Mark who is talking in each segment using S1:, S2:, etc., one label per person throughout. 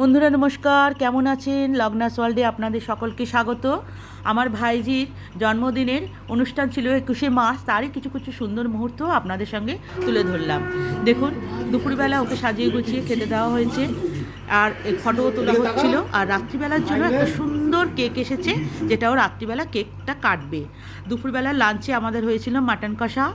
S1: বন্ধুরা, নমস্কার। কেমন আছেন? লগ্নাস ওয়ার্ল্ডে আপনাদের সকলকে স্বাগত। আমার ভাইজির জন্মদিনের অনুষ্ঠান ছিল একুশে মাস তারই কিছু কিছু সুন্দর মুহূর্ত আপনাদের সঙ্গে তুলে ধরলাম। দেখুন, দুপুরবেলা ওকে সাজিয়ে গুছিয়ে খেতে দেওয়া হয়েছে। আর ফটোও তোলা হচ্ছিল। আর রাত্রিবেলার জন্য একটা সুন্দর কেক এসেছে, যেটাও রাত্রিবেলা কেকটা কাটবে। দুপুরবেলা লাঞ্চে আমাদের হয়েছিল মাটন কষা।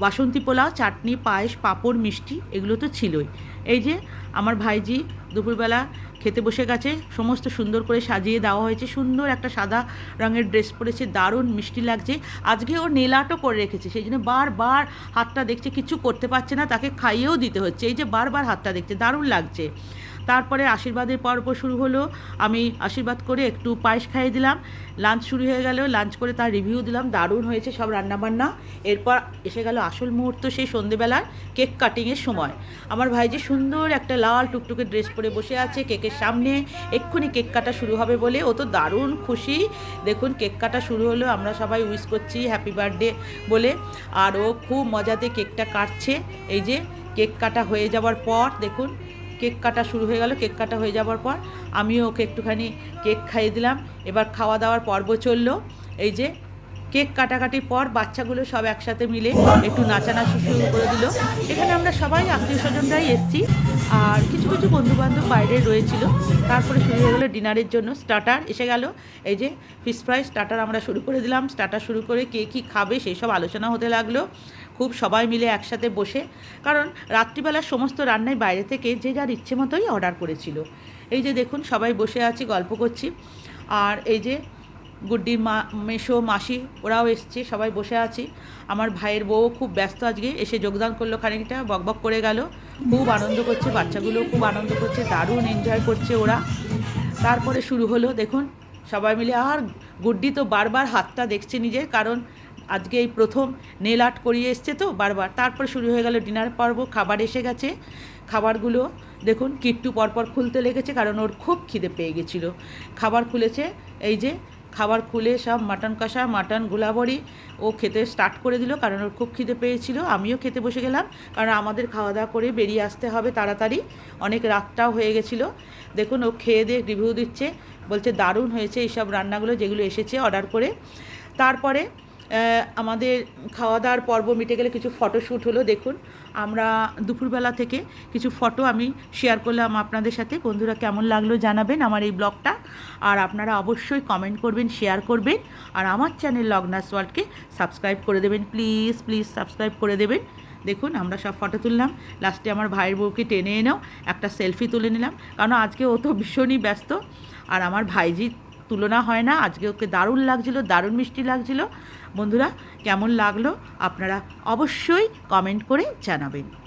S1: বাসন্তী পোলাও, চাটনি, পায়েস, পাঁপড়, মিষ্টি, এগুলো তো ছিলই। এই যে আমার ভাইজি দুপুরবেলা খেতে বসে গেছে, সমস্ত সুন্দর করে সাজিয়ে দেওয়া হয়েছে, সুন্দর একটা সাদা রঙের ড্রেস পরেছে, দারুণ মিষ্টি লাগছে। আজকে ও নেল আর্টও করে রেখেছে, সেই জন্য বারবার হাতটা দেখছে, কিছু করতে পারছে না, তাকে খাইয়েও দিতে হচ্ছে। এই যে বারবার হাতটা দেখছে, দারুণ লাগছে। তারপরে আশীর্বাদের পর্ব শুরু হলো। আমি আশীর্বাদ করে একটু পায়েস খাইয়ে দিলাম। লাঞ্চ শুরু হয়ে গেল। লাঞ্চ করে তার রিভিউ দিলাম। দারুণ হয়েছে সব রান্নাবান্না। এরপর এসে গেল আসল মুহূর্ত, সেই সন্ধেবেলার কেক কাটিংয়ের সময়। আমার ভাই যে সুন্দর একটা লাল টুকটুকে ড্রেস পরে বসে আছে কেকের সামনে। এক্ষুনি কেক কাটা শুরু হবে বলে ও তো দারুণ খুশি। দেখুন কেক কাটা শুরু হলো। আমরা সবাই উইশ করছি হ্যাপি বার্থডে বলে। আর ও খুব মজাতে কেকটা কাটছে। এই যে কেক কাটা হয়ে যাওয়ার পর দেখুন কেক কাটা শুরু হয়ে গেল। কেক কাটা হয়ে যাওয়ার পর আমিও ওকে একটুখানি কেক খাইয়ে দিলাম। এবার খাওয়া দাওয়ার পর্ব চলল। এই যে কেক কাটাকাটির পর বাচ্চাগুলো সব একসাথে মিলে একটু নাচানাচি শুরু করে দিল। এখানে আমরা সবাই আত্মীয় স্বজনরাই এসেছি। আর কিছু কিছু বন্ধুবান্ধব বাইরে রয়েছিল। তারপরে শুরু হয়ে গেলো ডিনারের জন্য। স্টার্টার এসে গেল। এই যে ফিশ ফ্রাই স্টার্টার আমরা শুরু করে দিলাম। স্টার্টার শুরু করে কে কী খাবে সেই সব আলোচনা হতে লাগল। খুব সবাই মিলে একসাথে বসে। কারণ রাত্রিবেলার সমস্ত রান্নায় বাইরে থেকে যে যার ইচ্ছে মতোই অর্ডার করেছিল। এই যে দেখুন সবাই বসে আছি, গল্প করছি। আর এই যে গুড্ডির মা, মেশো মাসি, ওরাও এসছে, সবাই বসে আছি। আমার ভাইয়ের বউ খুব ব্যস্ত আজকে, এসে যোগদান করল খানিকটা বকবক করে গেল। খুব আনন্দ করছে বাচ্চাগুলো খুব আনন্দ করছে, দারুণ এনজয় করছে ওরা। তারপরে শুরু হলো, দেখুন, সবাই মিলে, আর গুড্ডি তো বারবার হাতটা দেখছে নিজের, কারণ আজকে এই প্রথম নেল আর্ট করিয়ে এসছে তো বারবার। তারপর শুরু হয়ে গেল ডিনার পর্ব, খাবার এসে গেছে। খাবারগুলো, দেখুন, কিট্টু পরপর খুলতে লেগেছে, কারণ ওর খুব খিদে পেয়ে গেছিল। খাবার খুলেছে, এই যে খাবার খুলে সব মাটন কষা, মাটন গোলাবড়ি ও খেতে স্টার্ট করে দিল, কারণ ওর খুব খিদে পেয়েছিল। আমিও খেতে বসে গেলাম, কারণ আমাদের খাওয়া দাওয়া করে বেরিয়ে আসতে হবে তাড়াতাড়ি। অনেক রাতটাও হয়ে গেছিল। দেখুন, ও খেয়ে দিয়ে রিভিউ দিচ্ছে, বলছে দারুণ হয়েছে এইসব রান্নাগুলো যেগুলো এসেছে অর্ডার করে। তারপরে আমাদের খাওয়া দাওয়ার পর্ব মিটে গেলে কিছু ফটোশ্যুট হলো, দেখুন। আমরা দুপুরবেলা থেকে কিছু ফটো আমি শেয়ার করলাম আপনাদের সাথে। বন্ধুরা কেমন লাগল জানাবেন আমার এই ব্লগটা আর আপনারা অবশ্যই কমেন্ট করবেন শেয়ার করবেন। আর আমার চ্যানেল লগনাস ওয়ার্ল্ডকে সাবস্ক্রাইব করে দেবেন। প্লিজ প্লিজ সাবস্ক্রাইব করে দেবেন। দেখুন, আমরা সব ফটো তুললাম। লাস্টে আমার ভাইয়ের বউকে টেনে এনেও একটা সেলফি তুলে নিলাম। কারণ আজকে ও তো ভীষণই ব্যস্ত। আর আমার ভাইজি তুলনা হয় না। আজকে ওকে দারুণ লাগছিল, দারুণ মিষ্টি লাগছিল। বন্ধুরা, কেমন লাগল? আপনারা অবশ্যই কমেন্ট করে জানাবেন।